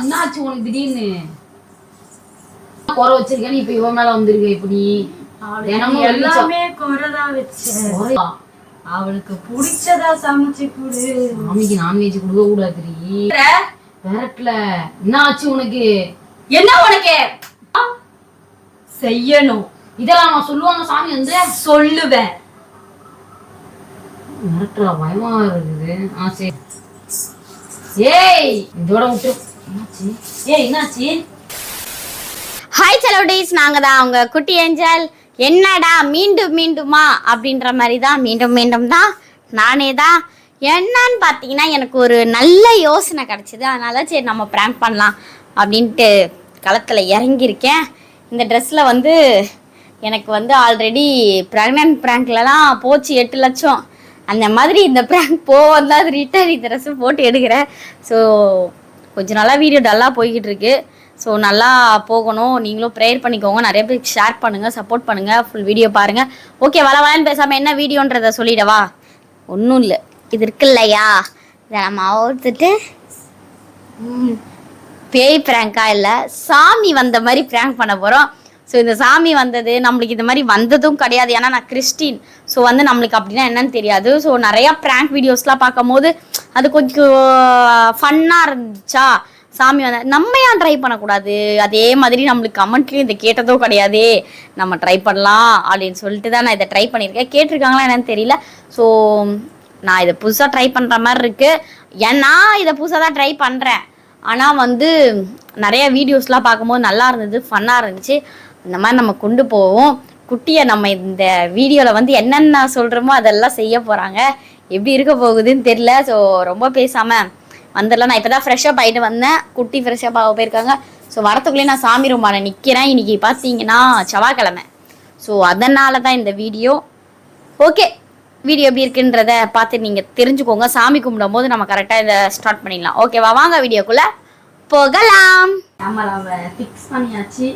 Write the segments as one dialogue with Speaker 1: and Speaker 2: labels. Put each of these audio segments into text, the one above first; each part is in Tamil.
Speaker 1: என்னாச்சு உனக்கு திடீர்னு குறை வச்சிருக்கேன். இப்ப இவன் மேல வந்திருக்க இப்படி எல்லாம்
Speaker 2: குறைதான் வச்சேன்? அவளுக்கு பிடிச்சதா சமைச்சு கொடு.
Speaker 1: மாமிக்கு நான்வெஜ் கொடுக்க கூடாது விரட்டல. என்ன ஆச்சு உனக்கு?
Speaker 2: என்ன உனக்கு? செய்யணும்.
Speaker 1: இதெல்லாம் நான் சொல்லுவாங்க சாமி வந்து
Speaker 2: சொல்லுவேன்.
Speaker 1: மிரட்டுறா பயமா இருக்குது. ஆ சரி. ஏய் இதோட விட்டு ஏய் என்னாச்சு?
Speaker 3: ஹாய் செலவுடேஸ் நாங்க தான் அவங்க குட்டி ஏஞ்சல். என்னடா மீண்டும் மீண்டுமா? அப்படின்ற மாதிரி தான் மீண்டும் மீண்டும் தான் நானே தான் என்னன்னு பார்த்தீங்கன்னா எனக்கு ஒரு நல்ல யோசனை கிடச்சிது. அதனால சரி நம்ம ப்ராங்க் பண்ணலாம் அப்படின்ட்டு களத்தில் இறங்கியிருக்கேன். இந்த ட்ரெஸ்ஸில் வந்து எனக்கு வந்து ஆல்ரெடி ப்ரெக்னென்ட் ப்ராங்க்லலாம் போச்சு எட்டு லட்சம். அந்த மாதிரி இந்த ப்ராங்க் போவோம் தான் ரிட்டர்ன் இந்த ட்ரெஸ்ஸு போட்டு எடுக்கிறேன். ஸோ கொஞ்ச நாளாக வீடியோ டல்லாக போய்கிட்டு இருக்கு. ஸோ நல்லா போகணும். நீங்களும் ப்ரேயர் பண்ணிக்கோங்க. நிறைய பேருக்கு ஷேர் பண்ணுங்கள் சப்போர்ட் பண்ணுங்கள் ஃபுல் வீடியோ பாருங்கள் ஓகே வள வளன்னு பேசாமல் என்ன வீடியோன்றதை சொல்லிடவா? ஒன்றும் இல்லை. இது இருக்கு இல்லையா? இதை நம்ம அவுத்துட்டு ம், பேய் ப்ராங்கா இல்லை சாமி வந்த மாதிரி ப்ராங்க் பண்ண போகிறோம் ஸோ இந்த சாமி வந்தது நம்மளுக்கு இந்த மாதிரி வந்ததும் கிடையாது. ஏன்னா நான் கிறிஸ்டின். ஸோ வந்து நம்மளுக்கு அப்படின்னா என்னன்னு தெரியாது. ஸோ நிறையா ப்ராங்க் வீடியோஸ்லாம் பார்க்கும்போது அது கொஞ்சம் ஃபன்னாக இருந்துச்சா? சாமி வந்த நம்ம ஏன் ட்ரை பண்ணக்கூடாது? அதே மாதிரி நம்மளுக்கு கமெண்ட்லேயும் இதை கேட்டதோ கிடையாதே. நம்ம ட்ரை பண்ணலாம் அப்படின்னு சொல்லிட்டு தான் நான் இதை ட்ரை பண்ணியிருக்கேன். கேட்டிருக்காங்களா என்னன்னு தெரியல. ஸோ நான் இதை புதுசாக ட்ரை பண்ணுற மாதிரி இருக்குது ஏன்னா இதை புதுசாக தான் ட்ரை பண்ணுறேன் ஆனால் வந்து நிறைய வீடியோஸ்லாம் பார்க்கும்போது நல்லா இருந்தது ஃபன்னாக இருந்துச்சு. இந்த மாதிரி நம்ம கொண்டு போவோம். குட்டியை நம்ம இந்த வீடியோவில் வந்து என்னென்ன சொல்கிறோமோ அதெல்லாம் செய்ய போகிறாங்க எப்படி இருக்க போகுதுன்னு தெரியல. ஸோ ரொம்ப பேசாமல் வந்துடலாம். நான் இப்போ தான் ஃப்ரெஷ்ஷப் ஆகிட்டு வந்தேன். குட்டி ஃப்ரெஷ்ஷப் ஆக போயிருக்காங்க. ஸோ வரத்துக்குள்ளேயே நான் சாமி ரூமான நிற்கிறேன் இன்னைக்கு பார்த்தீங்கன்னா செவ்வாய்க்கிழமை. ஸோ அதனால தான் இந்த வீடியோ. ஓகே வீடியோ எப்படி இருக்குன்றத பார்த்து நீங்கள் தெரிஞ்சுக்கோங்க. சாமி கும்பிடும் போது நம்ம கரெக்டாக இதை ஸ்டார்ட் பண்ணிடலாம். ஓகேவா வாங்க வீடியோக்குள்ளே போகலாம்.
Speaker 2: கேமராவை ஃபிக்ஸ் பண்ணியாச்சு.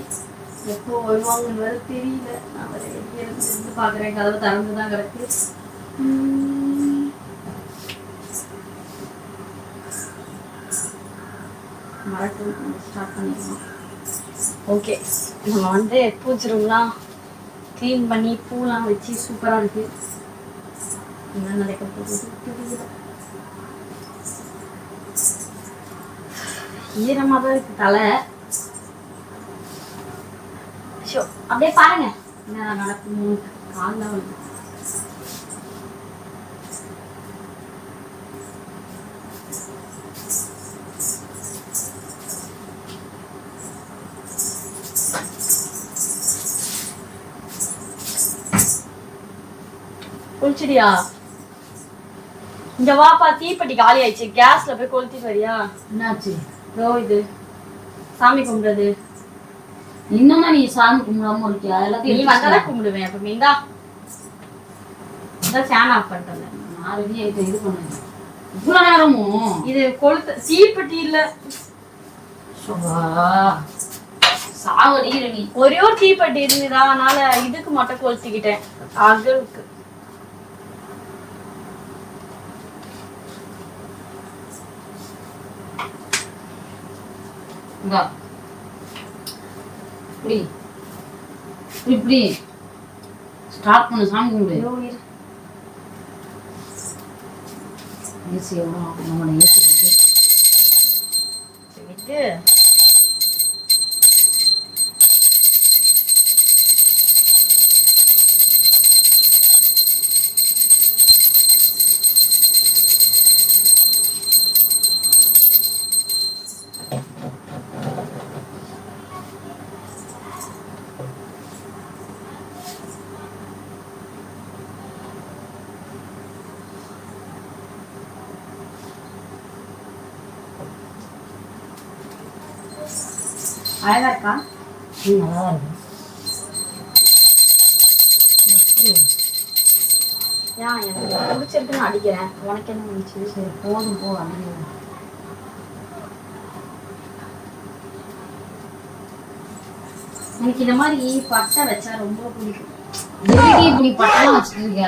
Speaker 2: எப்போ வருவாங்கன்னு வேற தெரியல. நான் வேற வெளியே இருந்து பார்க்குறேன். கதவு திறந்து தான் கிடக்கு. உம். ஸ்டார்ட் பண்ணிக்கலாம் ஓகே நம்ம வந்து பூச்சி ரூம்லாம் க்ளீன் பண்ணி பூலாம் வச்சு சூப்பராக இருக்கு. என்ன நடக்க போகுது? தெரியல ஈரமாக தான் இருக்கு தலை. ஷோ அப்படியே பாருங்க. என்ன நடக்கும். காலில் வந்து. குளிச்சிடியா இங்க வாப்பா தீப்பெட்டி காலி ஆயிடுச்சு கேஸ்ல போய் கொளுத்திட்டு வரியா?
Speaker 1: என்னாச்சு?
Speaker 2: இதோ இது. சாமி கும்பிடுறது.
Speaker 1: இன்னுமா நீ சாமி கும்பிடாம இருக்கியா?
Speaker 2: நீ
Speaker 1: எல்லாத்தையும்
Speaker 2: வந்தாதான் கும்பிடுவேன். அப்ப இதான் ஃபேன் ஆஃப் பண்ணிட்டேன்.
Speaker 1: நான் ரெடி ஆயிட்டு இது பண்ணுங்க. இவ்வளவு நேரமும்
Speaker 2: இது கொளுத்த தீப்பெட்டி இல்ல.
Speaker 1: சாவடிக்கிற நீ
Speaker 2: ஒரே ஒரு தீப்பெட்டி இருந்ததா? அதனால இதுக்கு மட்டும் கொளுத்திக்கிட்டேன். அகலுக்கு.
Speaker 1: இந்தா. இப்படி. இப்படி. ஸ்டார்ட் பண்ணு சாமி கும்பிடு. ஏசி எவ்வளோ நம்மளோட ஏசி
Speaker 2: விட்டு. அழகா இருக்கா?
Speaker 1: ம்,
Speaker 2: ஏன் எனக்கு பிடிச்சிருக்குன்னு அடிக்கிறேன். உனக்கு என்ன நினைச்சு
Speaker 1: சரி போதும் போ அடிக்க
Speaker 2: எனக்கு இந்த மாதிரி பட்டை வச்சா ரொம்ப பிடிக்கும்.
Speaker 1: இப்படி பட்டம் வச்சிருக்க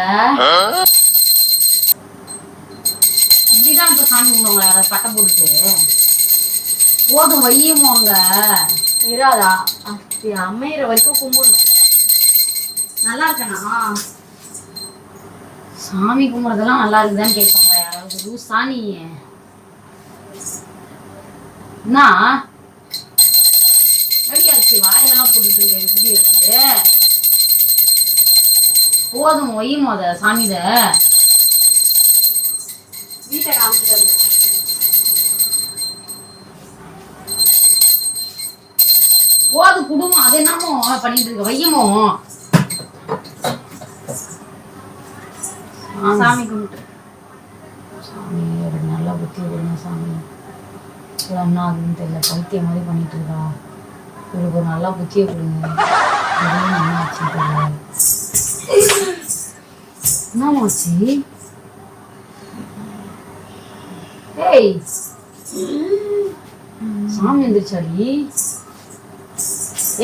Speaker 1: இப்படிதான் இப்ப சாமி யாராவது பட்டம் போட்டுட்டு. போதும் வையுமோங்க
Speaker 2: இராதா? அப்படி அமையிற வரைக்கும் கும்பிடணும். நல்லா இருக்கனா?
Speaker 1: சாமி கும்பிட்றதெல்லாம் நல்லா இருக்குதான்னு கேட்பாங்க யாராவது. லூஸ் நீ. என்ன வெடியாச்சு வாயிலெல்லாம் போட்டுட்டு இருக்க? எப்படி இருக்கு? போதும் ஒய்யும் அத சாமியில.
Speaker 2: வீட்டை காமிச்சிட்டு
Speaker 1: போதும் குடும்பம். அது என்னமோ பண்ணிட்டு இருக்க வையமோ?
Speaker 2: சாமி கும்பிட்டு.
Speaker 1: சாமி ஒரு நல்ல புத்தி கொடுங்க சாமி. என்ன ஆகுதுன்னு தெரியல. பைத்தியம் மாதிரி பண்ணிட்டு இருக்கா. இவளுக்கு ஒரு நல்ல புத்தியை கொடுங்க. என்ன ஆச்சுன்னு தெரியல. என்னமாச்சு ஏய். சாமி எந்திரிச்சாடி.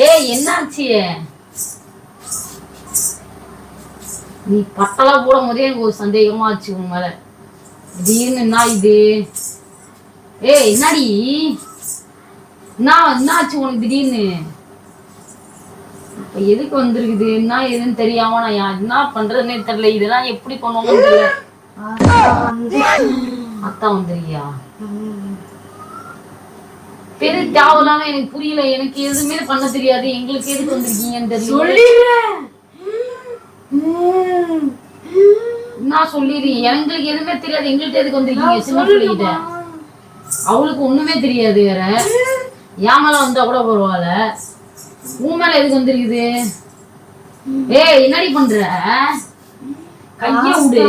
Speaker 1: ஏய் என்னாச்சு? நீ பட்டெல்லாம் போடும் போதே எனக்கு ஒரு சந்தேகமா ஆச்சு உன் மேல. திடீர்னு என்ன இது? ஏய் என்னடி? என்ன என்ன ஆச்சு உனக்கு திடீர்னு? இப்ப எதுக்கு வந்திருக்குது? என்ன ஏதுன்னு தெரியாம நான் என்ன பண்றதுன்னே தெரியல. இதெல்லாம் எப்படி பண்ணுவாங்கன்னு தெரியல. அத்தா வந்துருக்கியா? பெரிய தேவையில்லாம எனக்கு புரியல எனக்கு எதுவுமே பண்ண தெரியாது. எங்களுக்கு எதுக்கு வந்திருக்கீங்கன்னு தெரியல. நான் சொல்லிடு எங்களுக்கு எதுவுமே தெரியாது. எங்கள்கிட்ட எதுக்கு வந்திருக்கீங்க? சின்ன பிள்ளைகிட்ட. அவளுக்கு ஒண்ணுமே தெரியாது வேற. என் மேல வந்தா கூட பரவாயில்ல. உன் மேல எதுக்கு வந்திருக்குது? ஏய் என்னடி பண்ற? கைய விடு.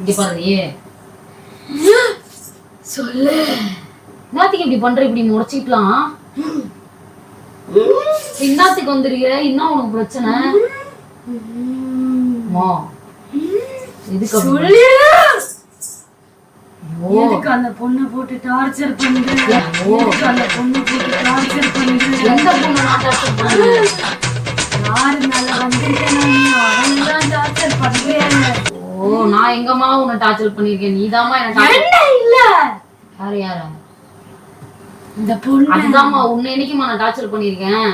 Speaker 1: இங்க பாரு சொல்லு. என்னத்துக்கு இப்படி பண்ற? இப்படி முறைச்சிக்கலாம் என்னத்துக்கு வந்திருக்க? என்ன உனக்கு பிரச்சனை? எதுக்கு
Speaker 2: எதுக்கு அந்த பொண்ணை போட்டு டார்ச்சர் பண்ணுது. எதுக்கு அந்த பொண்ணை போட்டு டார்ச்சர் பண்ணுது?
Speaker 1: எந்த பொண்ணு நான் torture பண்ணேன்?
Speaker 2: யாரு மேல வந்திருக்கேன் அவன்தான் டார்ச்சர் பண்றேன்
Speaker 1: ஓ நான் எங்கம்மா உன்னை டார்ச்சர் பண்ணிருக்கேன் நீதாம்மா என்ன
Speaker 2: இல்ல?
Speaker 1: யாரு யாரு?
Speaker 2: இந்த பொண்ணு.
Speaker 1: அதுதாம்மா உன்னை என்னைக்குமா நான் டார்ச்சர் பண்ணிருக்கேன்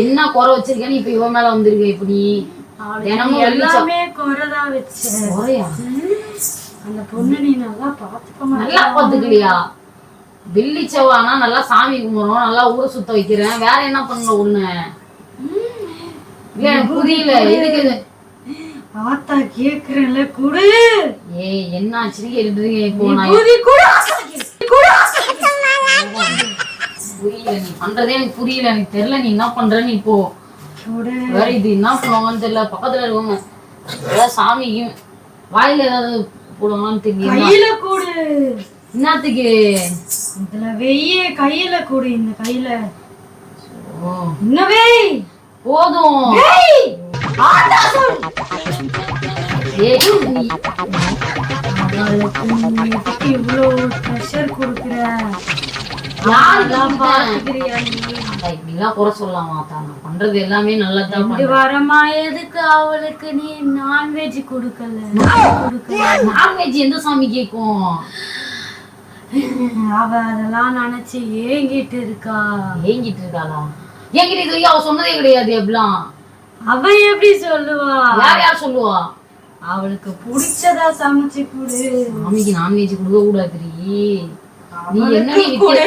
Speaker 1: என்ன குறை வச்சிருக்கேன்னு இப்ப இவன் மேல வந்திருக்க இப்ப நீ? தினமும்
Speaker 2: எல்லாமே குறைதான் வச்ச.
Speaker 1: குறையா?
Speaker 2: அந்த பொண்ணு நீ நல்லா பாத்துக்க
Speaker 1: நல்லா பாத்துக்கலையா வெள்ளி செவ்வானா நல்லா சாமி கும்பிடுறோம் நல்லா ஊரை சுத்த வைக்கிறேன். வேற என்ன பண்ணல ஒண்ணு புரியல. எதுக்கு
Speaker 2: ஆத்தா கேக்குறேன்ல குடு.
Speaker 1: ஏய் என்ன ஆச்சுன்னு கேட்டுட்டு இப்போ நான்
Speaker 2: குடி குடு குடு
Speaker 1: புரியல நீ பண்றதே எனக்கு புரியல. எனக்கு தெரியல நீ என்ன பண்றன்னு இப்போ வேற இது என்ன பண்ணுவாங்கன்னு தெரியல. பக்கத்துல இருக்கவங்க. ஏதாவது சாமிக்கு வாயில ஏதாவது போடுவாங்கன்னு தெரியல.
Speaker 2: கையில குடு.
Speaker 1: என்னத்துக்கு?
Speaker 2: இதுல வெய்ய கையில குடு இந்த கையில. என்ன வெய்.
Speaker 1: போதும்.
Speaker 2: இவ்வளோ ப்ரெஷர் கொடுக்குற
Speaker 1: குறை சொல்லலாமா தான் பண்றது எல்லாமே நல்லா தான்
Speaker 2: ரெண்டு வாரமா எதுக்கு அவளுக்கு நீ நான்வெஜ் கொடுக்கல? கொடுக்கல
Speaker 1: நான்வெஜ் எந்த சாமி கேக்கும்?
Speaker 2: அவ அதெல்லாம் நினைச்சு ஏங்கிட்டு இருக்கா.
Speaker 1: ஏங்கிட்டு இருக்காளா? என்கிட்ட இது வரைக்கும் அவ சொன்னதே கிடையாது எப்படிலாம்
Speaker 2: அவ எப்படி சொல்லுவா?
Speaker 1: யார் யார் சொல்லுவா?
Speaker 2: அவளுக்கு பிடிச்சதா சமைச்சு கொடு.
Speaker 1: சாமிக்கு நான்வெஜ் கொடுக்க கூடாது நீ என்ன
Speaker 2: அவளுக்கு
Speaker 1: நீ
Speaker 2: கொடு.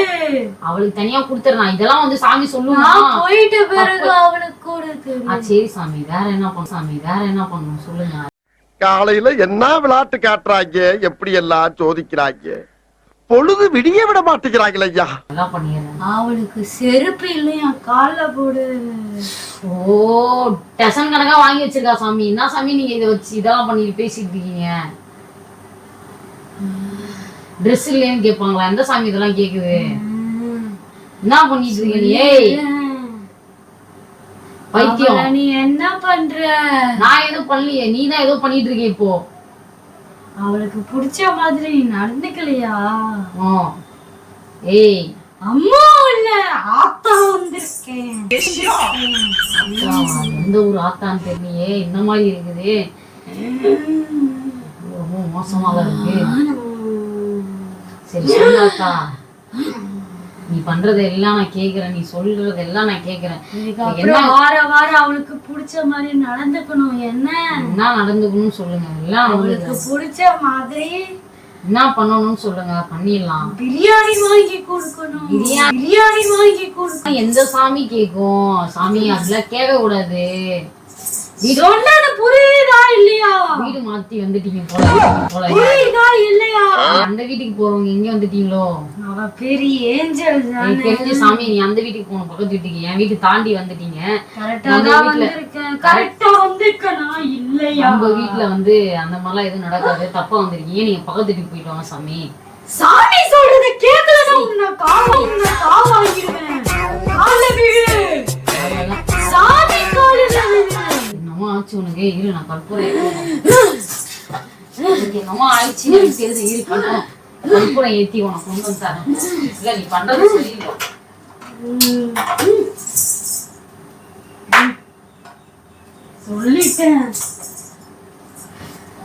Speaker 1: அவளுக்கு தனியா கொடுத்துறேன் இதெல்லாம் வந்து சாமி சொல்லுமா?
Speaker 2: நான் போயிட்ட பிறகு அவளுக்கு கொடுக்கு
Speaker 1: சரி சாமி. வேற என்ன பண்ணும் சாமி வேற என்ன பண்ணும் சொல்லுங்க.
Speaker 4: காலையில என்ன விளையாட்டு காட்டுறாங்க? எப்படி எல்லாம் சோதிக்கிறாங்க? பொழுது விடிய விட மாட்டேங்கிறாங்களே ஐயா.
Speaker 2: அவளுக்கு செருப்பு இல்லையா? கால்ல போடு.
Speaker 1: ஓ டசன் கணக்கா வாங்கி வச்சிருக்கா சாமி. என்ன சாமி நீங்க இதை வச்சு இதெல்லாம் பண்ணி பேசிட்டு இருக்கீங்க? ட்ரெஸ் இல்லைன்னு கேட்பாங்களா? எந்த சாமி இதெல்லாம் கேக்குது? என்ன பண்ணிட்டு இருக்கீங்க? ஏய் பைத்தியம்.
Speaker 2: நீ என்ன பண்ற?
Speaker 1: நான் எதுவும் பண்ணலையே. நீ தான் ஏதோ பண்ணிட்டு இருக்க இப்போ.
Speaker 2: அவளுக்கு பிடிச்ச மாதிரி நீ நடந்துக்கலையா.
Speaker 1: ஏய்.
Speaker 2: அம்மா இல்ல ஆத்தா வந்திருக்கேன்.
Speaker 1: எந்த ஊர் ஆத்தான்னு தெரியலையே. இந்த மாதிரி இருக்குது? ஓ, மோசமாக இருக்கு. சரி சொல்லாத்தா. நீ பண்றது எல்லாம் நான் கேக்குறேன் நீ சொல்றது எல்லாம் நான் கேக்குறேன்.
Speaker 2: இதுக்கப்புறம் வார வாரம் அவளுக்கு பிடிச்ச மாதிரி நடந்துக்கணும் என்ன?
Speaker 1: என்ன நடந்துக்கணும்னு சொல்லுங்க எல்லாம்
Speaker 2: அவளுக்கு பிடிச்ச மாதிரி
Speaker 1: என்ன பண்ணணும்னு சொல்லுங்க பண்ணிடலாம்.
Speaker 2: பிரியாணி வாங்கி கொடுக்கணும்
Speaker 1: பிரியாணி-
Speaker 2: வாங்கி கொடுக்கணும்.
Speaker 1: எந்த சாமி கேக்கும்? சாமி அதெல்லாம் கேட்க கூடாது
Speaker 2: சொன்னது புரியுதா இல்லையா?
Speaker 1: வீடு மாத்தி வந்துட்டீங்க போல போல அந்த வீட்டுக்கு போறவங்க எங்க வந்துட்டீங்களோ?
Speaker 2: அவ பெரிய ஏஞ்சல்
Speaker 1: எனக்கு தெரிஞ்ச சாமி நீ அந்த வீட்டுக்கு போகணும் பக்கத்து வீட்டுக்கு. என் வீட்டு தாண்டி வந்துட்டீங்க.
Speaker 2: கரெக்டா தான்
Speaker 1: வீட்ல-
Speaker 2: வந்திருக்கேன். கரெக்டா வந்திருக்கனா? இல்லையா?
Speaker 1: நம்ம வீட்டுல வந்து அந்த மாதிரிலாம் எதுவும் நடக்காது. தப்பா வந்திருக்கீங்க. நீங்க பக்கத்து வீட்டுக்கு போயிட்டு வாங்க சாமி.
Speaker 2: சாமி சொல்றத கேட்கலன்னா உன்னை காவ உன்னை காவாங்கிடுவேன் கால விழு.
Speaker 1: அவ்வளவுதான்.
Speaker 2: சாமி காலில்
Speaker 1: என்னமோ ஆச்சு உனக்கு. இரு நான் கற்பூரம் என்னமோ ஆயிடுச்சு எனக்கு தெரியுது இரு கற்பூரம் கற்பூரம் ஏத்தி உனக்கு கொண்டு வந்து தரேன் இல்ல நீ பண்றது சரியில்லை.
Speaker 2: சொல்லிட்டேன்.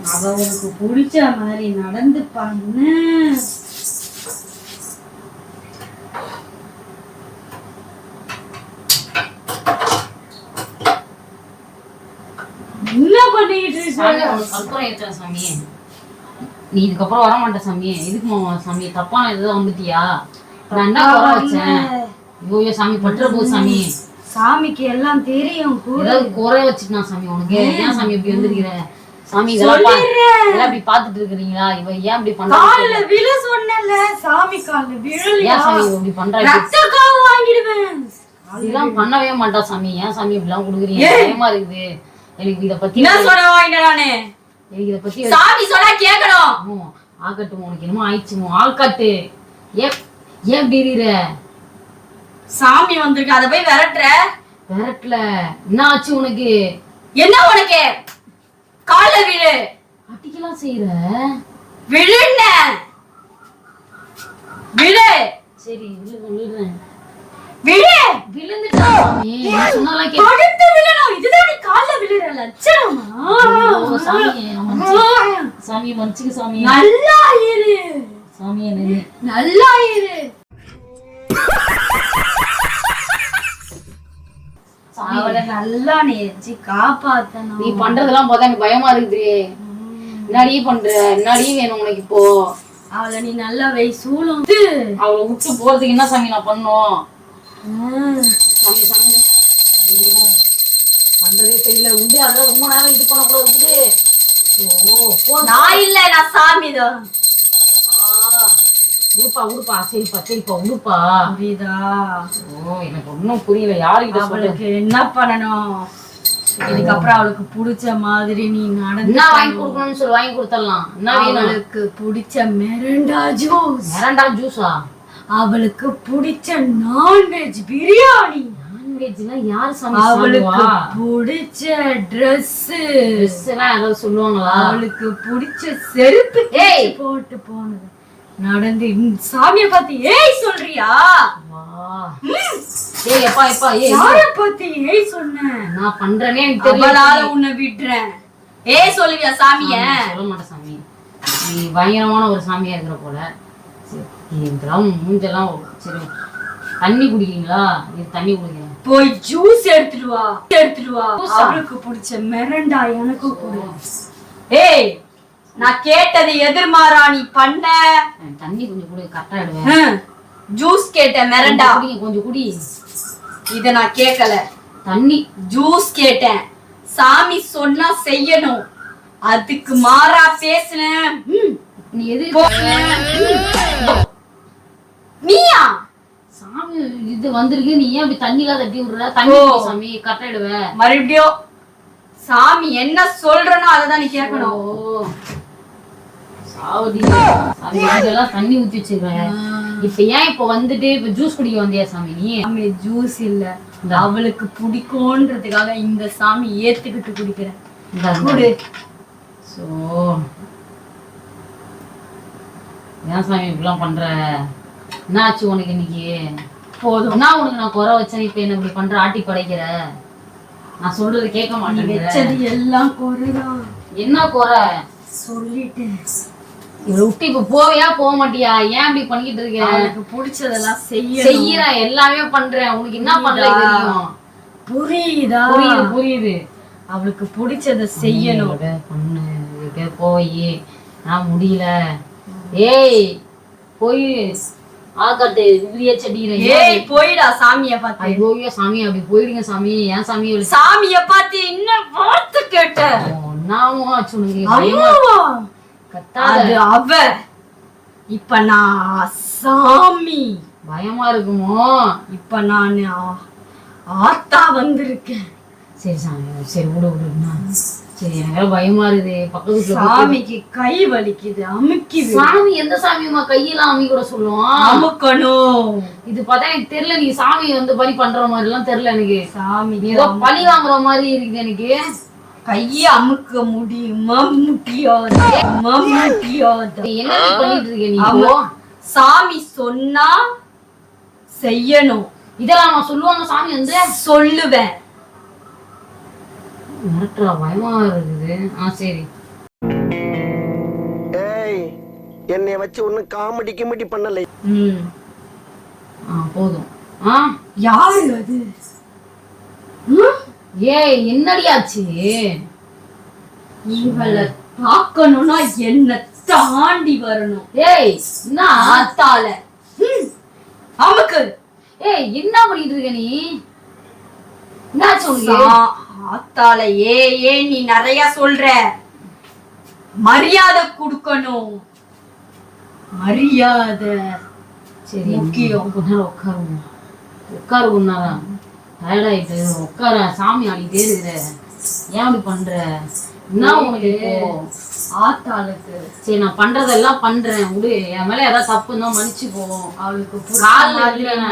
Speaker 2: அவ உனக்கு பிடிச்ச மாதிரி நடந்துப்பான்னு என்ன பண்ணிட்டு
Speaker 1: சாமி
Speaker 2: இருக்க
Speaker 1: உனக்கு கற்பூரம் ஏத்துறேன் சாமி. நீ இதுக்கப்புறம் வர மாட்டேன் சாமி. எதுக்கு மாமா சாமி? தப்பான இதுதான் வந்துட்டியா நான் என்ன குறை வச்சேன்? ஐயோ சாமி பற்ற போகுது சாமி.
Speaker 2: சாமிக்கு எல்லாம் தெரியும்
Speaker 1: ஏதாவது குறை வச்சுட்டான் சாமி உனக்கு. ஏன்? சாமி இப்படி வந்திருக்கிற? சாமி இதெல்லாம் பா- இதெல்லாம் இப்படி பாத்துட்டு இருக்கிறீங்களா? இவ ஏன் இப்படி பண்றா?
Speaker 2: கால்ல விழ சொன்னல சாமி கால்ல விழலையா?
Speaker 1: ஏன் சாமி இப்படி பண்றா? இப்படி?
Speaker 2: ரத்த காவு வாங்கிடுவேன்.
Speaker 1: இதெல்லாம் பண்ணவே மாட்டா சாமி. ஏன் சாமி இப்படிலாம் கொடுக்குறீங்க? பயமா இருக்குது. எனக்கு இத பத்தி
Speaker 2: என்ன சொல்ல வாங்கிட்டேன் நானு?
Speaker 1: எனக்கு இத பத்தி
Speaker 2: சாமி சொன்னா
Speaker 1: ஆக்கட்டும் உனக்கு என்னமோ ஆயிடுச்சுமோ ஆள்காட்டு ஏன் ஏன் இப்படி இருக்கிற
Speaker 2: சாமி வந்திருக்கு அத போய் விரட்டுற.
Speaker 1: விரட்டல. என்ன ஆச்சு உனக்கு?
Speaker 2: என்ன உனக்கு? கால்ல விழு.
Speaker 1: அட்டிக்கலாம் செய்யற
Speaker 2: விழுன்ன விழு.
Speaker 1: சரி விழுறேன்.
Speaker 2: விழு!
Speaker 1: விழுந்துட்டா? சாமி நான் சொன்னாலாம் கேட்க
Speaker 2: படுத்து விழணும் இதுதான் நீ கால்ல விழுற லட்சணமா?
Speaker 1: ஐயோ, சாமி மன்னிச்சு- சாமி மன்னிச்சுக்க சாமி.
Speaker 2: நல்லா இரு.
Speaker 1: சாமி
Speaker 2: நல்லா இரு. அவளை நல்லா நேர்ச்சி காப்பாத்தணும்.
Speaker 1: நீ பண்றதெல்லாம் பார்த்தா எனக்கு பயமா இருக்குது என்னடி பண்ற? என்னடி வேணும் உனக்கு இப்போ?
Speaker 2: அவளை நீ நல்லா வை சூழும்.
Speaker 1: அவளை விட்டு போறதுக்கு என்ன சாமி நான் பண்ணும்? சாமி சாமி. பண்றதே தெரியல. உண்டு அதான் ரொம்ப நேரம் இது பண்ணக்கூடாது உண்டு. போ.
Speaker 2: நான் இல்ல நான் சாமி தான்.
Speaker 1: உடுப்பா உடுப்பா. சரிப்பா சரிப்பா உடுப்பா.
Speaker 2: புரியுதா?
Speaker 1: ஓ எனக்கு ஒன்றும் புரியல. யாருக்கிட்ட
Speaker 2: அவளுக்கு என்ன பண்ணணும்? இதுக்கப்புறம் அவளுக்கு பிடிச்ச மாதிரி நீ நடந்து
Speaker 1: வாங்கி கொடுக்கணும்னு சொல்லி வாங்கி கொடுத்துடலாம். என்ன
Speaker 2: அவளுக்கு பிடிச்ச மெரண்டா ஜூஸ்
Speaker 1: மிரண்டா ஜூஸா
Speaker 2: அவளுக்கு பிடிச்ச நான்வெஜ் பிரியாணி.
Speaker 1: நான்வெஜ்லாம் யார் சாமி
Speaker 2: அவளுக்கு பிடிச்ச Dress.
Speaker 1: எல்லாம் யாராவது சொல்லுவாங்களா?
Speaker 2: அவளுக்கு பிடிச்ச செருப்பு
Speaker 1: ஏய்.
Speaker 2: போட்டு போனது. நடந்து சாமிய பார்த்து ஏய் சொல்றியா.
Speaker 1: ஏய் எப்பா எப்பா ஏய்
Speaker 2: யார பார்த்து ஏய் சொன்ன?
Speaker 1: நான் பண்றேனே எனக்கு
Speaker 2: அவளால உன்னை விடுறேன் ஏய் சொல்லுவியா சாமிய?
Speaker 1: சாமி, சொல்ல மாட்டேன் சாமி. நீ பயங்கரமான ஒரு சாமியா இருக்கிற போல. இதெல்லாம் மூஞ்செல்லாம் சரி தண்ணி குடிக்கிறீங்களா? இது தண்ணி குடிக்கிறேன்
Speaker 2: போய் ஜூஸ் எடுத்துட்டு வா. எடுத்துட்டு வா? அவளுக்கு பிடிச்ச மெரண்டா எனக்கு கொடு. ஏய்! நான் கேட்டது எதிர்மாறா நீ பண்ண.
Speaker 1: தண்ணி கொஞ்சம் குடி கரெக்டா இடுவேன்.
Speaker 2: ஜூஸ் கேட்ட மெரண்டா.
Speaker 1: கொஞ்சம் குடி.
Speaker 2: இத நான் கேட்கல
Speaker 1: தண்ணி.
Speaker 2: ஜூஸ் கேட்டேன். சாமி சொன்னா செய்யணும். அதுக்கு மாறா பேசுனேன்.
Speaker 1: நீ எது
Speaker 2: நீயா?
Speaker 1: சாமி இது வந்திருக்கு. நீ ஏன் அப்படி தண்ணிலாம் தட்டி விடுற? தண்ணி குடி சாமி கரெக்டா இடுவேன்
Speaker 2: மறுபடியும் சாமி என்ன சொல்றனோ அததான் நீ
Speaker 1: ஓ.
Speaker 2: கேட்கணும்
Speaker 1: சாமி இதெல்லாம் தண்ணி ஊத்தி வச்சிருக்கேன் இப்ப ஏன் இப்ப வந்துட்டு இப்ப ஜூஸ் குடிக்க வந்தியா சாமி நீ?
Speaker 2: சாமி ஜூஸ் இல்ல. அவளுக்கு பிடிக்கும்ன்றதுக்காக இந்த சாமி ஏத்துக்கிட்டு குடிக்கிறேன்.
Speaker 1: இந்தா, இந்தா.
Speaker 2: குடு.
Speaker 1: சோ. ஏன் சாமி இப்படிலாம் பண்ற? என்ன ஆச்சு உனக்கு இன்னைக்கு?
Speaker 2: போதும்.
Speaker 1: என்ன உனக்கு நான் குறை வச்சேன் இப்ப என்ன இப்படி பண்ற? ஆட்டி படைக்கிற? நான் சொல்றது கேட்க
Speaker 2: வச்சது எல்லாம் குறைதான்.
Speaker 1: என்ன குறை?
Speaker 2: சொல்லிட்டேன்.
Speaker 1: இவளை விட்டு இப்ப போவியா? போக மாட்டியா? ஏன் இப்படி பண்ணிக்கிட்டு இருக்க?
Speaker 2: அவளுக்கு பிடிச்சதெல்லாம் செய்ய
Speaker 1: செய்யறேன் எல்லாமே பண்றேன். உனக்கு என்ன பண்ணல தெரியும்?
Speaker 2: புரியுதா?
Speaker 1: புரியுது புரியுது.
Speaker 2: அவளுக்கு பிடிச்சத செய்யணும்.
Speaker 1: பண்ணு. போய். நான் முடியல. ஏய் போய். ஆக்காட்டு இப்படியே செடிக்கிறேன்
Speaker 2: ஏய் போயிடா சாமிய பார்த்து.
Speaker 1: ஐயோ சாமி? அப்படி போயிடுங்க சாமி. ஏன் சாமி
Speaker 2: சாமிய பார்த்து என்ன வார்த்தை கேட்ட?
Speaker 1: நாமும் ஆச்சு உனக்கு பயமா
Speaker 2: அம்மாவா?
Speaker 1: கத்தாத.
Speaker 2: அவ. இப்ப நான் சாமி.
Speaker 1: பயமா இருக்குமோ?
Speaker 2: இப்ப நான் ஆத்தா வந்திருக்கேன்.
Speaker 1: சரி சாமி சரி விடு விடுனா சரி எனக்கு பயமா இருக்குது. பக்கத்து
Speaker 2: சாமிக்கு கை வலிக்குது அமுக்கிது.
Speaker 1: சாமி எந்த சாமியுமா கையெல்லாம் அம்மி கூட சொல்லுவான்?
Speaker 2: அமுக்கணும்.
Speaker 1: இது பார்த்தா எனக்கு தெரியல நீ சாமி வந்து பலி பண்ற மாதிரி எல்லாம் தெரியல எனக்கு.
Speaker 2: சாமி
Speaker 1: ஏதோ பழி வாங்குற மாதிரி இருக்குது எனக்கு.
Speaker 2: கைய அமுக்க முடியுமா? முடியாதா
Speaker 1: நீ என்ன பண்ணிட்டு இருக்க நீ?
Speaker 2: சாமி சொன்னா செய்யணும்.
Speaker 1: இதெல்லாம் நான் சொல்லுவாங்க சாமி வந்து.
Speaker 2: சொல்லுவேன்.
Speaker 1: மிரட்டுறா பயமா இருக்குது. ஆ சரி.
Speaker 4: ஏய் என்னைய வச்சு ஒன்னும் காமெடி கிமெடி பண்ணலை.
Speaker 2: ம்.
Speaker 1: ஆ போதும். ஆ
Speaker 2: யாரு அது
Speaker 1: ஏய் என்னடி ஆச்சு?
Speaker 2: இவளை பார்க்கணும்னா என்ன தாண்டி வரணும்.
Speaker 1: ஏய் என்ன
Speaker 2: ஆத்தால ம். அமுக்கு.
Speaker 1: ஏய் என்ன பண்ணிட்டு இருக்க நீ? என்னாச்சு உனக்கு
Speaker 2: சா- ஆத்தால ஏ ஏ நீ நிறைய சொல்ற? மரியாதை கொடுக்கணும். மரியாதை.
Speaker 1: சரி.
Speaker 2: முக்கியம்.
Speaker 1: கொஞ்ச நேரம் உட்காருங்க உட்காரு சாமி ஆடிட்டே இருக்கிற. ஏன் அப்படி பண்ற? என்ன உனக்கு?
Speaker 2: ஆத்தாளுக்கு.
Speaker 1: சரி நான் பண்றதெல்லாம் பண்றேன். விடு. என் மேல ஏதாவது தப்பு இருந்தா மன்னிச்சு போவோம்
Speaker 2: அவளுக்கு.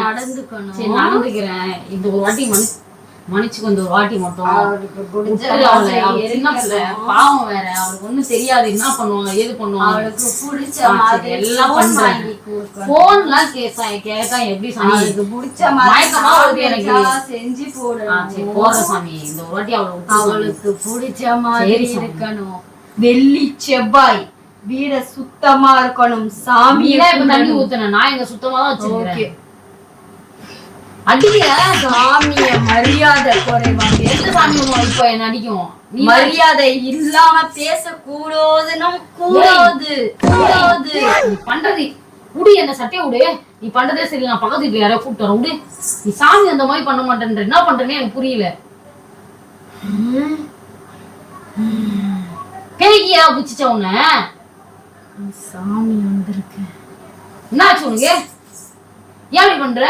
Speaker 2: நடந்துக்கணும்.
Speaker 1: சரி நடந்துக்கிறேன். இந்த ஒரு வாட்டி மனு மன்னிச்சுக்கோ இந்த ஒரு வாட்டி மட்டும்.
Speaker 2: அவளுக்கு.
Speaker 1: பாவம் வேற. அவளுக்கு ஒண்ணும் தெரியாது. என்ன பண்ணுவாங்க? ஏது பண்ணுவாங்க?
Speaker 2: அவளுக்கு பிடிச்ச மாதிரி
Speaker 1: எல்லாம்.
Speaker 2: வாங்கி கொடுக்கணும்.
Speaker 1: போன்லாம் கேட்டா எப்படி சாமி?
Speaker 2: அவளுக்கு பிடிச்ச மாதிரி
Speaker 1: எனக்கு.
Speaker 2: செஞ்சு போடணும்.
Speaker 1: போற சாமி. இந்த ஒரு வாட்டி அவளை விட்டு சாமி.
Speaker 2: அவளுக்கு பிடிச்ச மாதிரி. இருக்கணும். வெள்ளி செவ்வாய். வீட சுத்தமா இருக்கணும். சாமி
Speaker 1: தண்ணி ஊத்துன. நான் இங்க சுத்தமா தான் வச்சிருக்கேன் அடிக்கிற
Speaker 2: சாமிய மரியாதை குறைவாங்க
Speaker 1: எந்த சாமி இப்ப என்ன அடிக்கும்? நீ
Speaker 2: மரியாதை இல்லாம பேச கூடாதுன்னு கூடாது கூடாது.
Speaker 1: நீ பண்றது விடு என்ன சட்டையை விடு நீ பண்றதே சரி நான் பக்கத்து வீட்டுல யாரையோ கூப்பிட்டு வரேன். விடு நீ சாமி அந்த மாதிரி பண்ண மாட்டேன்ற என்ன பண்றேன்னு எனக்கு புரியல. பேய்க்கு ஏதாவது பிடிச்சிச்சா உன்ன?
Speaker 2: சாமி வந்திருக்கு.
Speaker 1: என்னாச்சு உனக்கு? ஏன் பண்ற?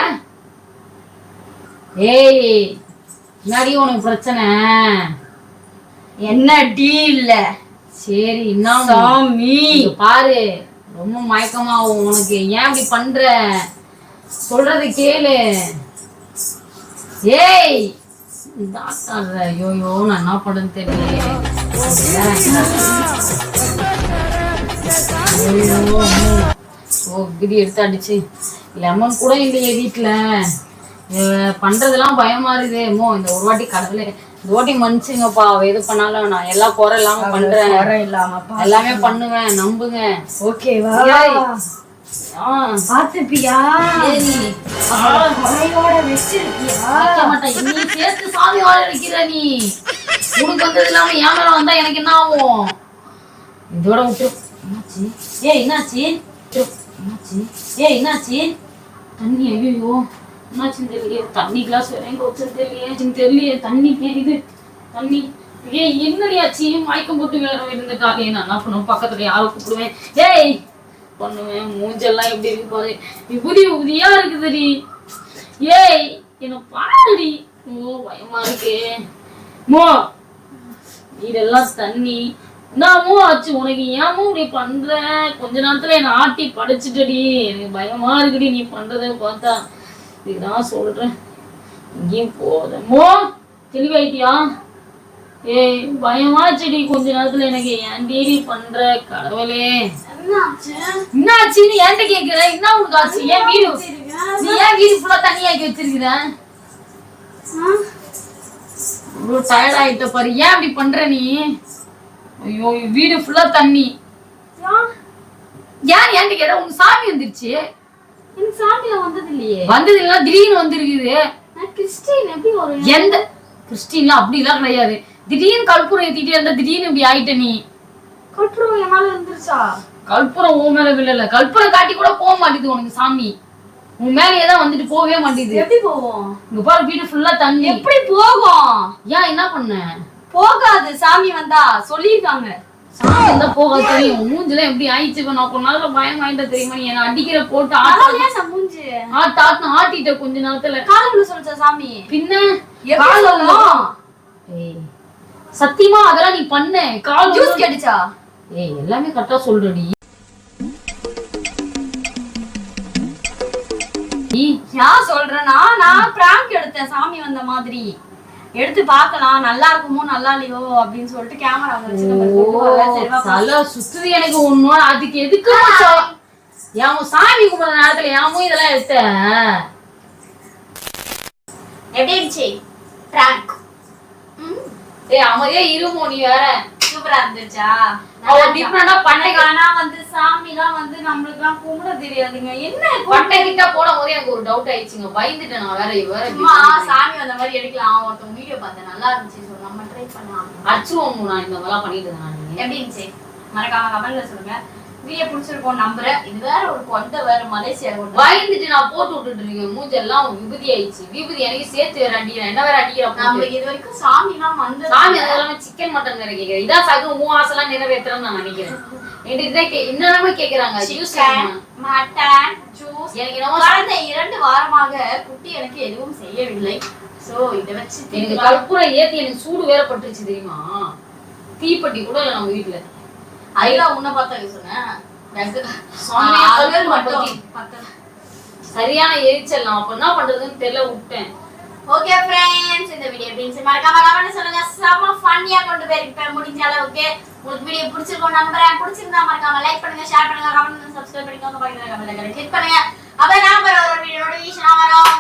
Speaker 1: ஏய் முன்னாடி உனக்கு பிரச்சனை?
Speaker 2: என்ன டீல்ல
Speaker 1: சரி என்ன
Speaker 2: சாமி.
Speaker 1: பாரு ரொம்ப மயக்கமாகும் உனக்கு. ஏன் இப்படி பண்ற? சொல்றது கேளு. ஏய் டாக்டர் ஐயோயோ நான் என்ன பண்றேன்னு தெரியல ஓ இப்படி எடுத்து அடிச்சு. லெமன் கூட இல்லையே வீட்டுல. பண்றதெல்லாம் பயமா இருக்குது. மோ இந்த ஒரு வாட்டி கடவுளே இந்த வாட்டி மன்னிச்சுங்கப்பா அவ எது பண்ணாலும் நான் எல்லா குறை இல்லாம பண்றேன். எல்லாமே பண்ணுவேன் நம்புங்க.
Speaker 2: ஓகேவா
Speaker 1: ஆ,
Speaker 2: பாத்துப்பியா? குறையோட வச்சிருக்கியா?
Speaker 1: வைக்க மாட்டேன். நீ சேர்த்து சாமி வாழ வைக்கிற நீ. உனக்கு வந்தது இல்லாம என் மேல வந்தா எனக்கு என்ன ஆகும்? இதோட விட்டு என்னாச்சு? ஏய் என்னாச்சு. என்னாச்சு? ஏய் என்னாச்சு? தண்ணி ஐயோ என்னாச்சுன்னு தெரியலையே தண்ணி கிளாஸ் வேற எங்க வச்சது தெரியலையே தெரியலையே தண்ணி தெரியுது தண்ணி. ஏய் என்னடியாச்சு மயக்கம் போட்டு வேற இருந்துட்டாலே நான் என்ன பண்ணுவேன்? பக்கத்துல யாரை கூப்பிடுவேன்? ஏய் பண்ணுவேன். மூஞ்செல்லாம் எப்படி இருக்கு பாரு. விபூதி உதியா இருக்குதுடி. ஏய் என்ன பாருடி. ஓ பயமா இருக்கே. மோ இதெல்லாம் தண்ணி. நாமோ ஆச்சு உனக்கு ஏமோ இப்படி பண்ற? கொஞ்ச நேரத்துல என்ன ஆட்டி படிச்சுட்டடி. எனக்கு பயமா இருக்குடி நீ பண்றத பார்த்தா. இதுதான் சொல்றேன். இங்கேயும் போதமோ தெளிவாயிட்டியா ஏய் பயமாச்சுடி கொஞ்ச நேரத்துல எனக்கு ஏன்டி நீ பண்ற கடவுளே? என்னாச்சுன்னு என்கிட்ட கேக்குற? என்ன உனக்கு ஆச்சு? ஏன் வீடு நீ ஏன் வீடு ஃபுல்லா தண்ணி ஆக்கி வச்சிருக்கிற? இவ்வளவு டயர்ட் ஆயிட்ட பாரு. ஏன் அப்படி பண்ற நீ? ஐயோ வீடு ஃபுல்லா தண்ணி.
Speaker 2: ஏன்?
Speaker 1: ஏன் ஏன்ட்டு கேட்டா? உங்க சாமி வந்துருச்சு.
Speaker 2: எனக்கு சாமியில வந்தது இல்லையே
Speaker 1: வந்தது இல்லைன்னா திடீர்னு வந்திருக்குது.
Speaker 2: கிறிஸ்டின் எப்படி ஒரு
Speaker 1: எந்த கிறிஸ்டின்லாம் அப்படிலாம் கிடையாது. திடீர்னு கற்பூரம் ஏத்திட்டே இருந்தா திடீர்னு இப்படி ஆயிட்ட நீ.
Speaker 2: என் மேல இருந்துருச்சா
Speaker 1: கற்பூரம் உன் மேல விழல. கற்பூரம் காட்டி கூட போக மாட்டேது உனக்கு சாமி. உன் மேலேயே தான் வந்துட்டு போகவே மாட்டேது.
Speaker 2: எப்படி போவோம்?
Speaker 1: இங்க பாரு வீடு ஃபுல்லா தண்ணி.
Speaker 2: எப்படி போகும்?
Speaker 1: ஏன் என்ன பண்ண?
Speaker 2: போகாது. சாமி வந்தா சொல்லிருக்காங்க.
Speaker 1: போக தெரியும். மூஞ்சில எப்படி ஆயிடுச்சு? இப்ப நான் கொஞ்ச நாள்ல பயம் வாங்கிட்ட தெரியுமா நீ? என்ன அடிக்கிற போட்டு ஆட்ட
Speaker 2: மூஞ்சு?
Speaker 1: ஆட்டு ஆட்டு ஆட்டிட்ட கொஞ்ச நேரத்துல
Speaker 2: காலுக்குள்ள சொல்லிச்சா சாமி.
Speaker 1: பின்ன சத்தியமா அதெல்லாம் நீ பண்ண. கால்
Speaker 2: ஜூஸ் கேட்டுச்சா?
Speaker 1: ஏய் எல்லாமே கரெக்டா சொல்றடி. நீ
Speaker 2: ஏன் சொல்றேன்னா நான் பிராங்க் எடுத்தேன் சாமி வந்த மாதிரி. எடுத்து பார்க்கலாம் நல்லா இருக்குமோ நல்லா இல்லையோ அப்படின்னு சொல்லிட்டு கேமரா வச்சு நம்ம
Speaker 1: சுத்துது எனக்கு ஒண்ணு அதுக்கு எதுக்கு? ஏன் சாமி கும்பிடுற நேரத்துல ஏன் இதெல்லாம் எடுத்த
Speaker 2: எப்படி இருந்துச்சு? பிராங்க்
Speaker 1: ஏய் அமைதியா இருமோ நீ வேற.
Speaker 2: சூப்பரா இருந்துச்சா
Speaker 1: டிஃப்ரெண்டா பண்ணை
Speaker 2: ஆனா வந்து சாமிலாம் வந்து நம்மளுக்குலாம் கும்பிட தெரியாதுங்க. என்ன
Speaker 1: பட்டை கிட்ட போடும் போது எனக்கு ஒரு டவுட் ஆயிடுச்சுங்க. பயந்துட்டேன் நான் வேற வேற
Speaker 2: சும்மா. சாமி வந்த மாதிரி எடுக்கலாம். ஒருத்தவங்க வீடியோ பார்த்தேன். நல்லா இருந்துச்சு. ஸோ நம்ம ட்ரை பண்ணலாம்.
Speaker 1: அடிச்சிருவோம் நான் இந்த மாதிரிலாம் பண்ணிட்டு இருந்தேன்.
Speaker 2: எப்படி இருந்துச்சு? மறக்காம கமெண்ட்ல சொல்லுங்க. வீடியோ பிடிச்சிருக்கோம் நம்புறேன். இது வேற ஒரு கொண்ட வேற மலேசியா
Speaker 1: பயந்துட்டு நான் போட்டு விட்டுட்டு இருக்கேன் மூஞ்செல்லாம் விபூதி ஆயிடுச்சு விபூதி எனக்கு சேர்த்து வேற அடிக்கிறேன். என்ன வேற அடிக்கிறேன்
Speaker 2: நம்மளுக்கு இது வரைக்கும் சாமிலாம் வந்து
Speaker 1: சாமி அதெல்லாம் சிக்கன் மட்டன் வேற கேக்குறேன் இதான் சகு உன் ஆசைலாம் நிறைவேற்றுறேன்னு நான் நினைக்கிறேன். என்கிட்ட இதான் கே- என்னென்னமோ கேக்குறாங்க. ஜூஸ்
Speaker 2: சிக்கன் மட்டன் ஜூஸ்
Speaker 1: எனக்கு என்னமோ
Speaker 2: கடந்த இரண்டு வாரமாக குட்டி எனக்கு எதுவும் செய்யவில்லை. சோ இத வச்சு
Speaker 1: எனக்கு. கற்பூரம் ஏத்தி எனக்கு சூடு வேற பட்டுருச்சு தெரியுமா? தீப்பெட்டி கூட இல்ல நம்ம வீட்டுல
Speaker 2: ஐலா உன்ன பார்த்தாங்க சொன்னேன். மட்டும்.
Speaker 1: சரியான எரிச்சல். நான் அப்ப என்ன பண்றதுன்னு தெரியல விட்டேன்.
Speaker 2: ஓகே ஃப்ரெண்ட்ஸ் இந்த வீடியோ எப்படி மறக்காம கமெண்ட் சொல்லுங்க. செம ஃபன்னியா கொண்டு போயிருப்பேன் முடிஞ்ச அளவுக்கு. உங்களுக்கு வீடியோ பிடிச்சிருக்கோம் நம்புறேன். பிடிச்சிருந்தா மறக்காம லைக் பண்ணுங்க ஷேர் பண்ணுங்க கமெண்ட் பண்ணுங்க சப்ஸ்கிரைப் பண்ணிக்கோங்க. பக்கத்துல கமெண்ட் கிளிக் பண்ணுங்க.
Speaker 3: அப்ப நான் ஒரு வீடியோ நோட்டிஃபிகேஷன் வரும்.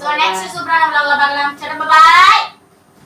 Speaker 1: சோ நெக்ஸ்ட்
Speaker 3: சூப்பரான vlogல பார்க்கலாம். சரி பை